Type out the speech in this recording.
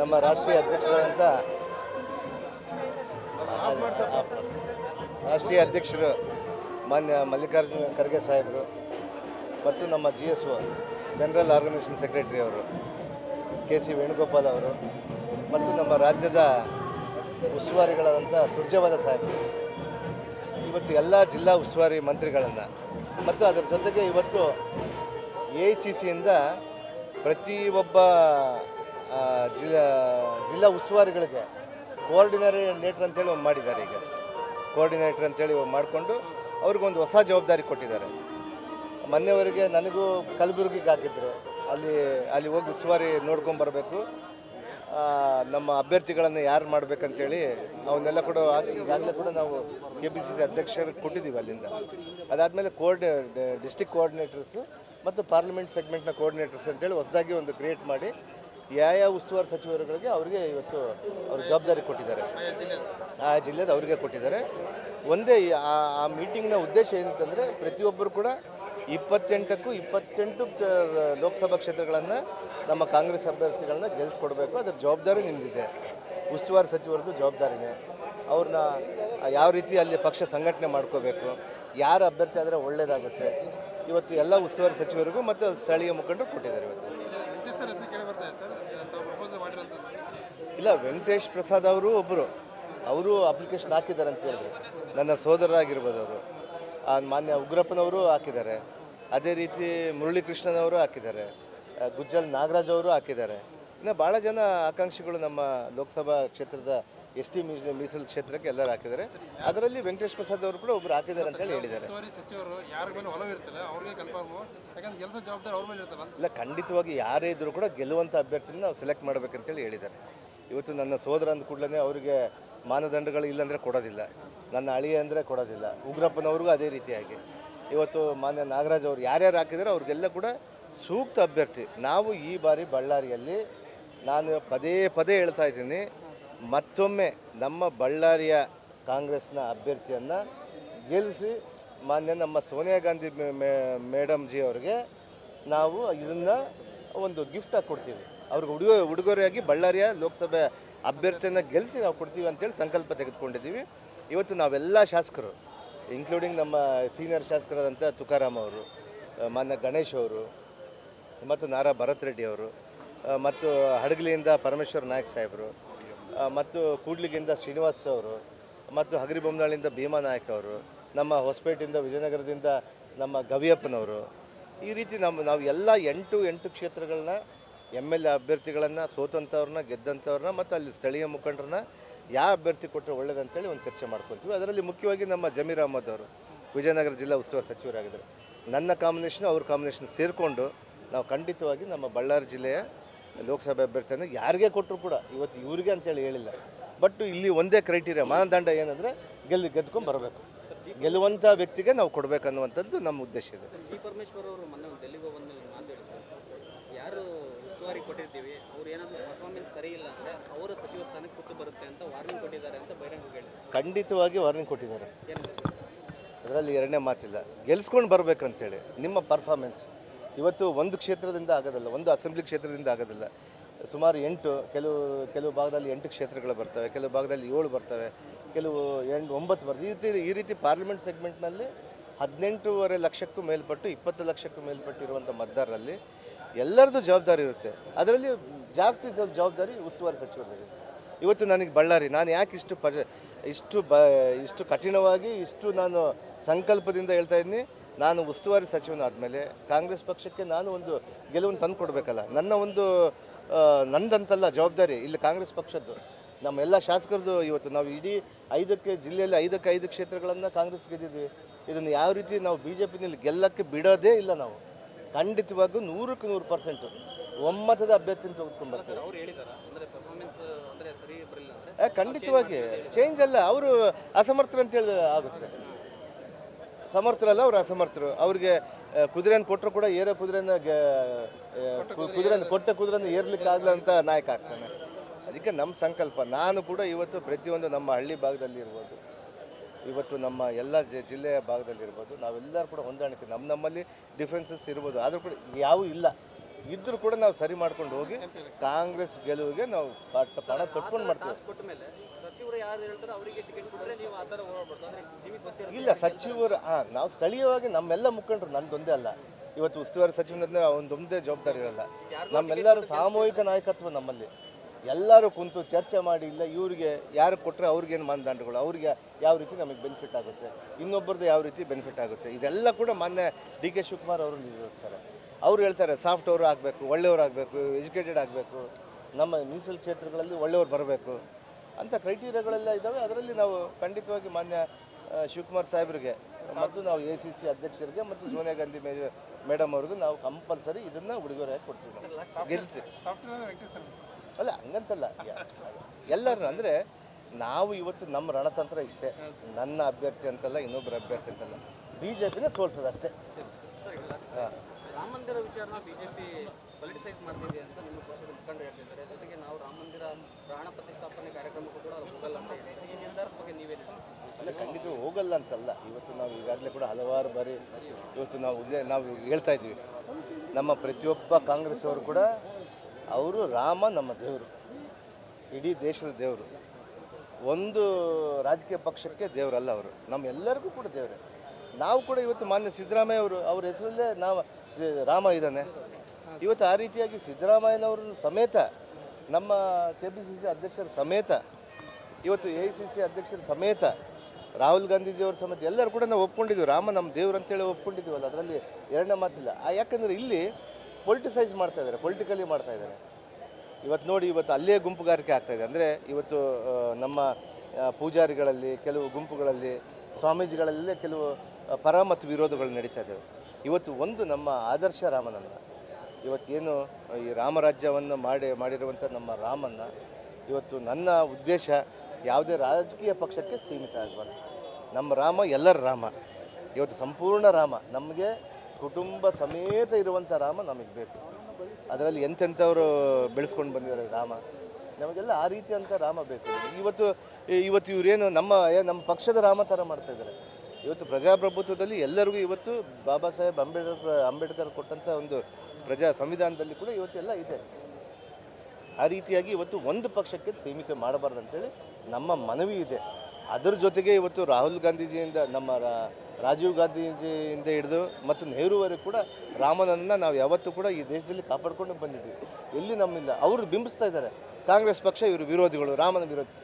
ನಮ್ಮ ರಾಷ್ಟ್ರೀಯ ಅಧ್ಯಕ್ಷರಾದಂಥ ರಾಷ್ಟ್ರೀಯ ಅಧ್ಯಕ್ಷರು ಮಾನ್ಯ ಮಲ್ಲಿಕಾರ್ಜುನ ಖರ್ಗೆ ಸಾಹೇಬರು ಮತ್ತು ನಮ್ಮ G S O general organisation secretary ಅವರು, ಕೆ ಸಿ ವೇಣುಗೋಪಾಲ್ ಅವರು ಮತ್ತು ನಮ್ಮ ರಾಜ್ಯದ ಉಸ್ತುವಾರಿಗಳಾದಂಥ ಸುರ್ಜೇವಾಲ ಸಾಹೇಬರು. ಇವತ್ತು ಎಲ್ಲ ಜಿಲ್ಲಾ ಉಸ್ತುವಾರಿ ಮಂತ್ರಿಗಳನ್ನು ಮತ್ತು ಅದರ ಜೊತೆಗೆ ಇವತ್ತು ಎ ಐ ಸಿ ಸಿಯಿಂದ ಪ್ರತಿ ಒಬ್ಬ ಜಿಲ್ಲಾ ಜಿಲ್ಲಾ ಉಸ್ತುವಾರಿಗಳಿಗೆ ಕೋಆರ್ಡಿನೇಟರ್ ಅಂತೇಳಿ ಒಂದು ಮಾಡಿದ್ದಾರೆ ಈಗ. ಕೋಆರ್ಡಿನೇಟರ್ ಅಂತೇಳಿ ಮಾಡಿಕೊಂಡು ಅವ್ರಿಗೊಂದು ಹೊಸ ಜವಾಬ್ದಾರಿ ಕೊಟ್ಟಿದ್ದಾರೆ. ಮೊನ್ನೆವರೆಗೆ ನನಗೂ ಕಲಬುರಗಿಗೆ ಹಾಕಿದ್ರು ಅಲ್ಲಿ ಅಲ್ಲಿ ಹೋಗಿ ಉಸ್ತುವಾರಿ ನೋಡ್ಕೊಂಬರಬೇಕು ನಮ್ಮ ಅಭ್ಯರ್ಥಿಗಳನ್ನು ಯಾರು ಮಾಡಬೇಕಂತೇಳಿ ಅವನ್ನೆಲ್ಲ ಕೂಡ ಈಗಾಗಲೇ ಕೂಡ ನಾವು ಕೆ ಪಿ ಸಿ ಸಿ ಅಧ್ಯಕ್ಷರಿಗೆ ಕೊಟ್ಟಿದ್ದೀವಿ ಅಲ್ಲಿಂದ. ಅದಾದಮೇಲೆ ಕೋರ್ಡಿ ಡಿಸ್ಟಿಕ್ ಕೋಆರ್ಡಿನೇಟರ್ಸು ಮತ್ತು ಪಾರ್ಲಿಮೆಂಟ್ ಸೆಗ್ಮೆಂಟ್ನ ಕೋರ್ಡಿನೇಟರ್ಸ್ ಅಂತೇಳಿ ಹೊಸದಾಗಿ ಒಂದು ಕ್ರಿಯೇಟ್ ಮಾಡಿ ಯಾವ ಉಸ್ತುವಾರಿ ಸಚಿವರುಗಳಿಗೆ ಅವರಿಗೆ ಇವತ್ತು ಅವ್ರ ಜವಾಬ್ದಾರಿ ಕೊಟ್ಟಿದ್ದಾರೆ. ಆ ಜಿಲ್ಲೆದ ಅವರಿಗೆ ಕೊಟ್ಟಿದ್ದಾರೆ. ಒಂದೇ ಆ ಮೀಟಿಂಗ್ನ ಉದ್ದೇಶ ಏನಂತಂದರೆ ಪ್ರತಿಯೊಬ್ಬರು ಕೂಡ ಇಪ್ಪತ್ತೆಂಟಕ್ಕೂ ಇಪ್ಪತ್ತೆಂಟು ಲೋಕಸಭಾ ಕ್ಷೇತ್ರಗಳನ್ನು ನಮ್ಮ ಕಾಂಗ್ರೆಸ್ ಅಭ್ಯರ್ಥಿಗಳನ್ನ ಗೆಲ್ಲಿಸ್ಕೊಡ್ಬೇಕು ಅದರ ಜವಾಬ್ದಾರಿ ನಿಮ್ಮದಿದೆ ಉಸ್ತುವಾರಿ ಸಚಿವರದ್ದು ಜವಾಬ್ದಾರಿನೇ. ಅವ್ರನ್ನ ಯಾವ ರೀತಿ ಅಲ್ಲಿ ಪಕ್ಷ ಸಂಘಟನೆ ಮಾಡ್ಕೋಬೇಕು, ಯಾರು ಅಭ್ಯರ್ಥಿ ಆದರೆ ಒಳ್ಳೆಯದಾಗುತ್ತೆ ಇವತ್ತು ಎಲ್ಲ ಉಸ್ತುವಾರಿ ಸಚಿವರಿಗೂ ಮತ್ತು ಸ್ಥಳೀಯ ಮುಖಂಡರು ಕೊಟ್ಟಿದ್ದಾರೆ ಇವತ್ತು. ಇಲ್ಲ, ವೆಂಕಟೇಶ್ ಪ್ರಸಾದ್ ಅವರು ಒಬ್ಬರು ಅವರು ಅಪ್ಲಿಕೇಶನ್ ಹಾಕಿದ್ದಾರೆ ಅಂತ ಹೇಳಿದ್ರು. ನನ್ನ ಸೋದರರಾಗಿರ್ಬೋದು ಅವರು. ಮಾನ್ಯ ಉಗ್ರಪ್ಪನವರು ಹಾಕಿದ್ದಾರೆ. ಅದೇ ರೀತಿ ಮುರಳೀಕೃಷ್ಣನವರು ಹಾಕಿದ್ದಾರೆ. ಗುಜ್ಜಲ್ ನಾಗರಾಜ್ ಅವರು ಹಾಕಿದ್ದಾರೆ. ಇನ್ನು ಭಾಳ ಜನ ಆಕಾಂಕ್ಷಿಗಳು ನಮ್ಮ ಲೋಕಸಭಾ ಕ್ಷೇತ್ರದ ಎಸ್ ಟಿ ಮೀಸಲು ಮೀಸಲು ಕ್ಷೇತ್ರಕ್ಕೆ ಎಲ್ಲರೂ ಹಾಕಿದ್ದಾರೆ. ಅದರಲ್ಲಿ ವೆಂಕಟೇಶ್ ಪ್ರಸಾದ್ ಅವರು ಕೂಡ ಒಬ್ಬರು ಹಾಕಿದ್ದಾರೆ ಅಂತೇಳಿ ಹೇಳಿದ್ದಾರೆ. ಉಸ್ತುವಾರಿ ಸಚಿವರು ಯಾರ ಮೇಲೆ ಒಲವು ಇರ್ತಲ್ಲ ಅವ್ರಿಗೆ ಕನ್ಫರ್ಮ್. ಯಾಕಂದ್ರೆ ಕೆಲಸ ಜವಾಬ್ದಾರಿ ಅವ್ರ ಮೇಲೆ ಇರ್ತಲ್ಲ ಇಲ್ಲ ಖಂಡಿತವಾಗಿ ಯಾರೇ ಇದ್ದರೂ ಕೂಡ ಗೆಲ್ಲುವಂಥ ಅಭ್ಯರ್ಥಿನ ನಾವು ಸೆಲೆಕ್ಟ್ ಮಾಡಬೇಕಂತೇಳಿ ಹೇಳಿದ್ದಾರೆ. ಇವತ್ತು ನನ್ನ ಸೋದರ ಅಂದ ಕೂಡಲೇ ಅವರಿಗೆ ಮಾನದಂಡಗಳು ಇಲ್ಲಾಂದರೆ ಕೊಡೋದಿಲ್ಲ. ನನ್ನ ಅಳಿಯ ಅಂದರೆ ಕೊಡೋದಿಲ್ಲ. ಉಗ್ರಪ್ಪನವ್ರಿಗೂ ಅದೇ ರೀತಿಯಾಗಿ ಇವತ್ತು ಮಾನ್ಯ ನಾಗರಾಜ್ ಅವರು ಯಾರ್ಯಾರು ಹಾಕಿದ್ದಾರೆ ಅವ್ರಿಗೆಲ್ಲ ಕೂಡ ಸೂಕ್ತ ಅಭ್ಯರ್ಥಿ. ನಾವು ಈ ಬಾರಿ ಬಳ್ಳಾರಿಯಲ್ಲಿ ನಾನು ಪದೇ ಪದೇ ಹೇಳ್ತಾ ಇದ್ದೀನಿ ಮತ್ತೊಮ್ಮೆ ನಮ್ಮ ಬಳ್ಳಾರಿಯ ಕಾಂಗ್ರೆಸ್ನ ಅಭ್ಯರ್ಥಿಯನ್ನು ಗೆಲ್ಲಿಸಿ ಮಾನ್ಯ ನಮ್ಮ Sonia Gandhi ma- ma- madam ji ಅವರಿಗೆ ನಾವು ಇದನ್ನು ಒಂದು ಗಿಫ್ಟಾಗಿ ಕೊಡ್ತೀವಿ. ಅವ್ರಿಗೆ ಉಡುಗೊ, ಉಡುಗೊರೆಯಾಗಿ ಬಳ್ಳಾರಿಯ ಲೋಕಸಭೆ ಅಭ್ಯರ್ಥಿಯನ್ನು ಗೆಲ್ಲಿಸಿ ನಾವು ಕೊಡ್ತೀವಿ ಅಂತೇಳಿ ಸಂಕಲ್ಪ ತೆಗೆದುಕೊಂಡಿದ್ದೀವಿ. ಇವತ್ತು ನಾವೆಲ್ಲ ಶಾಸಕರು ಇನ್ಕ್ಲೂಡಿಂಗ್ ನಮ್ಮ ಸೀನಿಯರ್ ಶಾಸಕರಾದಂಥ ತುಕಾರಾಮ್ ಅವರು ಮಾನ್ಯ ಗಣೇಶ್ ಅವರು, ಮತ್ತು ನಾರಾ ಭರತ್ ರೆಡ್ಡಿ ಅವರು ಮತ್ತು ಹಡಗಲಿಯಿಂದ ಪರಮೇಶ್ವರ್ ನಾಯಕ್ ಸಾಹೇಬರು ಮತ್ತು ಕೂಡ್ಲಿಗಿಂದ ಶ್ರೀನಿವಾಸ್ ಅವರು, ಮತ್ತು ಹಗರಿಬೊಮ್ಮನಾಳಿಂದ ಭೀಮಾ ನಾಯಕ್ ಅವರು, ನಮ್ಮ ಹೊಸಪೇಟೆಯಿಂದ ವಿಜಯನಗರದಿಂದ ನಮ್ಮ ಗವಿಯಪ್ಪನವರು, ಈ ರೀತಿ ನಮ್ಮ, ನಾವು ಎಲ್ಲ ಎಂಟು ಎಂಟು ಕ್ಷೇತ್ರಗಳನ್ನ, ಎಂ ಎಲ್ ಎ ಅಭ್ಯರ್ಥಿಗಳನ್ನು ಸೋತಂಥವ್ರನ್ನ ಗೆದ್ದಂಥವ್ರನ್ನ ಮತ್ತು ಅಲ್ಲಿ ಸ್ಥಳೀಯ ಮುಖಂಡರನ್ನ ಯಾವ ಅಭ್ಯರ್ಥಿ ಕೊಟ್ಟರೆ ಒಳ್ಳೇದಂತೇಳಿ ಒಂದು ಚರ್ಚೆ ಮಾಡ್ಕೊತೀವಿ ಅದರಲ್ಲಿ ಮುಖ್ಯವಾಗಿ ನಮ್ಮ ಜಮೀರ್ ಅಹಮದ್ ಅವರು, ವಿಜಯನಗರ ಜಿಲ್ಲಾ ಉಸ್ತುವಾರಿ ಸಚಿವರಾಗಿದ್ದರು. ನನ್ನ ಕಾಂಬಿನೇಷನ್ ಅವ್ರ ಕಾಂಬಿನೇಷನ್ ಸೇರಿಕೊಂಡು ನಾವು ಖಂಡಿತವಾಗಿ ನಮ್ಮ ಬಳ್ಳಾರಿ ಜಿಲ್ಲೆಯ ಲೋಕಸಭೆ ಅಭ್ಯರ್ಥಿಯನ್ನು ಯಾರಿಗೆ ಕೊಟ್ಟರು ಕೂಡ ಇವತ್ತು ಇವ್ರಿಗೆ ಅಂತೇಳಿ ಹೇಳಿಲ್ಲ. ಬಟ್ ಇಲ್ಲಿ ಒಂದೇ ಕ್ರೈಟೀರಿಯಾ ಮಾನದಂಡ ಏನಂದರೆ ಗೆಲ್ಲಿ ಗೆದ್ಕೊಂಡು ಬರಬೇಕು. ಗೆಲ್ಲುವಂಥ ವ್ಯಕ್ತಿಗೆ ನಾವು ಕೊಡಬೇಕನ್ನುವಂಥದ್ದು ನಮ್ಮ ಉದ್ದೇಶ ಇದೆ. ಖಂಡಿತವಾಗಿ ವಾರ್ನಿಂಗ್ ಕೊಟ್ಟಿದ್ದಾರೆ. ಅದರಲ್ಲಿ ಎರಡನೇ ಮಾತಿಲ್ಲ ಗೆಲ್ಸ್ಕೊಂಡು ಬರಬೇಕಂತೇಳಿ ನಿಮ್ಮ ಪರ್ಫಾರ್ಮೆನ್ಸ್ ಇವತ್ತು ಒಂದು ಕ್ಷೇತ್ರದಿಂದ ಆಗೋದಲ್ಲ, ಒಂದು ಅಸೆಂಬ್ಲಿ ಕ್ಷೇತ್ರದಿಂದ ಆಗೋದಿಲ್ಲ. ಸುಮಾರು ಎಂಟು, ಕೆಲವು ಕೆಲವು ಭಾಗದಲ್ಲಿ ಎಂಟು ಕ್ಷೇತ್ರಗಳು ಬರ್ತವೆ, ಕೆಲವು ಭಾಗದಲ್ಲಿ ಏಳು ಬರ್ತವೆ, ಕೆಲವು ಎಂಟು, ಒಂಬತ್ತು ಬರ್ತವೆ. ಈ ರೀತಿ ಈ ರೀತಿ ಪಾರ್ಲಿಮೆಂಟ್ ಸೆಗ್ಮೆಂಟ್ನಲ್ಲಿ ಹದಿನೆಂಟೂವರೆ ಲಕ್ಷಕ್ಕೂ ಮೇಲ್ಪಟ್ಟು, ಇಪ್ಪತ್ತು ಲಕ್ಷಕ್ಕೂ ಮೇಲ್ಪಟ್ಟಿರುವಂಥ ಮತದಾರರಲ್ಲಿ ಎಲ್ಲರದ್ದು ಜವಾಬ್ದಾರಿ ಇರುತ್ತೆ. ಅದರಲ್ಲಿ ಜಾಸ್ತಿ ಜವಾಬ್ದಾರಿ ಉಸ್ತುವಾರಿ ಸಚಿವರಿಗೆ ಇವತ್ತು ನನಗೆ ಬಳ್ಳಾರಿ, ನಾನು ಯಾಕೆ ಇಷ್ಟು ಪ ಇಷ್ಟು ಬ, ಇಷ್ಟು ಕಠಿಣವಾಗಿ ಇಷ್ಟು ನಾನು ಸಂಕಲ್ಪದಿಂದ ಹೇಳ್ತಾ ಇದ್ದೀನಿ ನಾನು ಉಸ್ತುವಾರಿ ಸಚಿವನಾದಮೇಲೆ ಕಾಂಗ್ರೆಸ್ ಪಕ್ಷಕ್ಕೆ ನಾನು ಒಂದು ಗೆಲುವನ್ನು ತಂದು ಕೊಡಬೇಕಲ್ಲ. ನನ್ನ ಒಂದು ನಂದಂತಲ್ಲ ಜವಾಬ್ದಾರಿ ಇಲ್ಲಿ ಕಾಂಗ್ರೆಸ್ ಪಕ್ಷದ್ದು. ನಮ್ಮ ಎಲ್ಲ ಶಾಸಕರದ್ದು ಇವತ್ತು ನಾವು ಇಡೀ ಐದಕ್ಕೆ ಜಿಲ್ಲೆಯಲ್ಲಿ ಐದಕ್ಕೆ ಐದು ಕ್ಷೇತ್ರಗಳನ್ನು ಕಾಂಗ್ರೆಸ್ ಗೆದ್ದಿದ್ವಿ. ಇದನ್ನು ಯಾವ ರೀತಿ ನಾವು ಬಿ ಜೆ ಪಿನಲ್ಲಿ ಗೆಲ್ಲಕ್ಕೆ ಬಿಡೋದೇ ಇಲ್ಲ ನಾವು. ಖಂಡಿತವಾಗೂ ನೂರಕ್ಕೆ ನೂರು ಪರ್ಸೆಂಟು ಒಮ್ಮತದ ಅಭ್ಯರ್ಥಿನ ಹೇಳಿದಾರ? ಅಂದರೆ ಖಂಡಿತವಾಗಿ. ಚೇಂಜ್ ಅಲ್ಲ ಅವರು ಅಸಮರ್ಥರು ಅಂತೇಳಿ ಆಗುತ್ತೆ. ಸಮರ್ಥರಲ್ಲ ಅವ್ರು ಅಸಮರ್ಥರು. ಅವ್ರಿಗೆ ಕುದುರೆಯನ್ನು ಕೊಟ್ಟರು ಕೂಡ ಏರೋ ಕುದುರೆನ ಕುದುರೆ ಕೊಟ್ಟ ಕುದುರೆಯನ್ನು ಏರ್ಲಿಕ್ಕೆ ಆಗಲ್ಲ ಅಂತ ನಾಯಕ ಆಗ್ತಾನೆ. ಅದಕ್ಕೆ ನಮ್ಮ ಸಂಕಲ್ಪ. ನಾನು ಕೂಡ ಇವತ್ತು ಪ್ರತಿಯೊಂದು ನಮ್ಮ ಹಳ್ಳಿ ಭಾಗದಲ್ಲಿ ಇರ್ಬೋದು. ಇವತ್ತು ನಮ್ಮ ಎಲ್ಲ ಜಿಲ್ಲೆಯ ಭಾಗದಲ್ಲಿ ಇರ್ಬೋದು. ನಾವೆಲ್ಲರೂ ಕೂಡ ಹೊಂದಾಣಿಕೆ. ನಮ್ಮ ನಮ್ಮಲ್ಲಿ ಡಿಫ್ರೆನ್ಸಸ್ ಇರ್ಬೋದು. ಆದರೂ ಕೂಡ ಯಾವೂ ಇಲ್ಲ. ಇದ್ರೂ ಕೂಡ ನಾವು ಸರಿ ಮಾಡ್ಕೊಂಡು ಹೋಗಿ ಕಾಂಗ್ರೆಸ್ ಗೆಲುವಿಗೆ ನಾವು ಪಾಠ ಪಣ ತೊಟ್ಕೊಂಡು ಮಾಡ್ತೀವಿ. ಇಲ್ಲ ಸಚಿವರು ಹಾಂ ನಾವು ಸ್ಥಳೀಯವಾಗಿ ನಮ್ಮೆಲ್ಲ ಮುಖಂಡರು ನಂದೊಂದೇ ಅಲ್ಲ. ಇವತ್ತು ಉಸ್ತುವಾರಿ ಸಚಿವನ ಒಂದೊಂದೇ ಜವಾಬ್ದಾರಿ ಇರಲ್ಲ. ನಮ್ಮೆಲ್ಲರೂ ಸಾಮೂಹಿಕ ನಾಯಕತ್ವ ನಮ್ಮಲ್ಲಿ. ಎಲ್ಲರೂ ಕುಂತು ಚರ್ಚೆ ಮಾಡಿ ಇಲ್ಲ ಇವರಿಗೆ ಯಾರು ಕೊಟ್ಟರೆ ಅವ್ರಿಗೇನು ಮಾನದಂಡಗಳು ಅವ್ರಿಗೆ ಯಾವ ರೀತಿ ನಮಗೆ ಬೆನಿಫಿಟ್ ಆಗುತ್ತೆ ಇನ್ನೊಬ್ಬರದ್ದು ಯಾವ ರೀತಿ ಬೆನಿಫಿಟ್ ಆಗುತ್ತೆ ಇದೆಲ್ಲ ಕೂಡ ಮೊನ್ನೆ ಡಿ ಕೆ ಶಿವಕುಮಾರ್ ಅವರು ನಿರ್ವಹಿಸ್ತಾರೆ ಅವ್ರು ಹೇಳ್ತಾರೆ ಸಾಫ್ಟ್ ಅವರು ಆಗಬೇಕು ಒಳ್ಳೆಯವ್ರು ಆಗಬೇಕು ಎಜುಕೇಟೆಡ್ ಆಗಬೇಕು. ನಮ್ಮ ಮೀಸಲು ಕ್ಷೇತ್ರಗಳಲ್ಲಿ ಒಳ್ಳೆಯವ್ರು ಬರಬೇಕು. ಅಂತ ಕ್ರೈಟೀರಿಯಾಗಳೆಲ್ಲ ಇದ್ದಾವೆ. ಅದರಲ್ಲಿ ನಾವು ಖಂಡಿತವಾಗಿ ಮಾನ್ಯ ಶಿವಕುಮಾರ್ ಸಾಹೇಬ್ರಿಗೆ ಮತ್ತು ನಾವು ಎ ಸಿ ಸಿ ಅಧ್ಯಕ್ಷರಿಗೆ ಮತ್ತು ಸೋನಿಯಾ ಗಾಂಧಿ ಮೇಡಮ್ ಅವ್ರಿಗೂ ನಾವು ಕಂಪಲ್ಸರಿ ಇದನ್ನು ಉಡುಗೊರೆಯಾಗಿ ಕೊಡ್ತೀವಿ ಗೆಲ್ಸಿ. ಗೆಲ್ಲಿಸಿ ಅಲ್ಲ ಹಂಗಂತಲ್ಲ. ಎಲ್ಲರೂ ಅಂದರೆ ನಾವು ಇವತ್ತು ನಮ್ಮ ರಣತಂತ್ರ ಇಷ್ಟೇ. ನನ್ನ ಅಭ್ಯರ್ಥಿ ಅಂತಲ್ಲ ಇನ್ನೊಬ್ಬರ ಅಭ್ಯರ್ಥಿ ಅಂತಲ್ಲ. ಬಿ ಜೆ ಪಿನ ಸೋಲ್ಸೋದು ಅಷ್ಟೇ. ಹಾಂ. ರಾಮ ಮಂದಿರ ವಿಚಾರನ ಬಿಜೆಪಿ ಪೊಲಿಟಿಸೈಸ್ ಮಾಡ್ತಿದೆ ಅಂತ ನಿಮ್ಮ ಪಕ್ಷದ ಮುಖಂಡರು ಹೇಳ್ತಿದ್ದಾರೆ. ಜೊತೆಗೆ ನಾವು ರಾಮ ಮಂದಿರ ಪ್ರಾಣ ಪ್ರತಿಷ್ಠಾಪನೆ ಕಾರ್ಯಕ್ರಮಕ್ಕೂ ಕೂಡ ಹೋಗಲ್ಲ ಅಂತ ಇದೆ. ಈ ನಿರ್ಧಾರದ ಬಗ್ಗೆ ನೀವೇ ಅಲ್ಲ ಖಂಡಿತ ಹೋಗಲ್ಲ ಅಂತಲ್ಲ. ಇವತ್ತು ನಾವು ಈಗಾಗಲೇ ಕೂಡ ಹಲವಾರು ಬಾರಿ ಇವತ್ತು ನಾವು ನಾವು ಹೇಳ್ತಾ ಇದ್ವಿ ನಮ್ಮ ಪ್ರತಿಯೊಬ್ಬ ಕಾಂಗ್ರೆಸ್ ಅವರು ಕೂಡ ಅವರು ರಾಮ ನಮ್ಮ ದೇವರು. ಇಡೀ ದೇಶದ ದೇವರು. ಒಂದು ರಾಜಕೀಯ ಪಕ್ಷಕ್ಕೆ ದೇವರಲ್ಲ ಅವರು. ನಮ್ಮೆಲ್ಲರಿಗೂ ಕೂಡ ದೇವರೇ. ನಾವು ಕೂಡ ಇವತ್ತು ಮಾನ್ಯ ಸಿದ್ದರಾಮಯ್ಯ ಅವರು, ಅವ್ರ ಹೆಸರಲ್ಲೇ ನಾವು ರಾಮ ಇದ್ದಾನೆ. ಇವತ್ತು ಆ ರೀತಿಯಾಗಿ ಸಿದ್ದರಾಮಯ್ಯನವರು ಸಮೇತ, ನಮ್ಮ ಕೆ ಪಿ ಸಿ ಸಿ ಅಧ್ಯಕ್ಷರ ಸಮೇತ, ಇವತ್ತು ಎ ಐ ಸಿ ಸಿ ಅಧ್ಯಕ್ಷರ ಸಮೇತ, ರಾಹುಲ್ ಗಾಂಧೀಜಿಯವ್ರ ಸಮೇತ ಎಲ್ಲರೂ ಕೂಡ ನಾವು ಒಪ್ಕೊಂಡಿದ್ವಿ ರಾಮ ನಮ್ಮ ದೇವ್ರು ಅಂತೇಳಿ ಒಪ್ಕೊಂಡಿದ್ದೀವಲ್ಲ, ಅದರಲ್ಲಿ ಎರಡನೇ ಮಾತಿಲ್ಲ. ಯಾಕಂದರೆ ಇಲ್ಲಿ ಪೊಲಿಟಿಸೈಸ್ ಮಾಡ್ತಾ ಇದ್ದಾರೆ ಪೊಲಿಟಿಕಲಿ ಮಾಡ್ತಾ ಇದ್ದಾರೆ. ಇವತ್ತು ನೋಡಿ, ಇವತ್ತು ಅಲ್ಲೇ ಗುಂಪುಗಾರಿಕೆ ಆಗ್ತಾ ಇದೆ. ಅಂದರೆ ಇವತ್ತು ನಮ್ಮ ಪೂಜಾರಿಗಳಲ್ಲಿ, ಕೆಲವು ಗುಂಪುಗಳಲ್ಲಿ, ಸ್ವಾಮೀಜಿಗಳಲ್ಲೇ ಕೆಲವು ಪರ ಮತ್ತು ವಿರೋಧಗಳು ನಡೀತಾ ಇದ್ದಾವೆ. ಇವತ್ತು ಒಂದು ನಮ್ಮ ಆದರ್ಶ ರಾಮನನ್ನ. ಇವತ್ತೇನು ಈ ರಾಮರಾಜ್ಯವನ್ನು ಮಾಡಿ, ಮಾಡಿರುವಂಥ ನಮ್ಮ ರಾಮನ್ನ ಇವತ್ತು ನನ್ನ ಉದ್ದೇಶ ಯಾವುದೇ ರಾಜಕೀಯ ಪಕ್ಷಕ್ಕೆ ಸೀಮಿತ ಆಗಬಾರ್ದು. ನಮ್ಮ ರಾಮ ಎಲ್ಲರ ರಾಮ. ಇವತ್ತು ಸಂಪೂರ್ಣ ರಾಮ. ನಮಗೆ ಕುಟುಂಬ ಸಮೇತ ಇರುವಂಥ ರಾಮ ನಮಗೆ ಬೇಕು. ಅದರಲ್ಲಿ ಎಂತೆಂಥವರು ಬೆಳೆಸ್ಕೊಂಡು ಬಂದಿದ್ದಾರೆ ರಾಮ? ನಮಗೆಲ್ಲ ಆ ರೀತಿಯಂಥ ರಾಮ ಬೇಕು. ಇವತ್ತು ಇವತ್ತು ಇವರೇನು ನಮ್ಮ ನಮ್ಮ ಪಕ್ಷದ ರಾಮ ಥರ ಮಾಡ್ತಾ ಇದ್ದಾರೆ. ಇವತ್ತು ಪ್ರಜಾಪ್ರಭುತ್ವದಲ್ಲಿ ಎಲ್ಲರಿಗೂ ಇವತ್ತು ಬಾಬಾ ಸಾಹೇಬ್ ಅಂಬೇಡ್ಕರ್ ಅಂಬೇಡ್ಕರ್ ಕೊಟ್ಟಂಥ ಒಂದು ಪ್ರಜಾ ಸಂವಿಧಾನದಲ್ಲಿ ಕೂಡ ಇವತ್ತೆಲ್ಲ ಇದೆ. ಆ ರೀತಿಯಾಗಿ ಇವತ್ತು ಒಂದು ಪಕ್ಷಕ್ಕೆ ಸೀಮಿತ ಮಾಡಬಾರ್ದು ಅಂತೇಳಿ ನಮ್ಮ ಮನವಿ ಇದೆ. ಅದರ ಜೊತೆಗೆ ಇವತ್ತು ರಾಹುಲ್ ಗಾಂಧೀಜಿಯಿಂದ, ನಮ್ಮ ರಾಜೀವ್ ಗಾಂಧೀಜಿಯಿಂದ ಹಿಡಿದು ಮತ್ತು ನೆಹರೂವರೆಗೂ ಕೂಡ ರಾಮನನ್ನು ನಾವು ಯಾವತ್ತೂ ಕೂಡ ಈ ದೇಶದಲ್ಲಿ ಕಾಪಾಡ್ಕೊಂಡು ಬಂದಿದ್ದೀವಿ. ಎಲ್ಲಿ ನಮ್ಮಿಂದ ಅವರು ಬಿಂಬಿಸ್ತಾ ಇದ್ದಾರೆ. ಕಾಂಗ್ರೆಸ್ ಪಕ್ಷ ಇವರು ವಿರೋಧಿಗಳು, ರಾಮನ ವಿರೋಧಿ.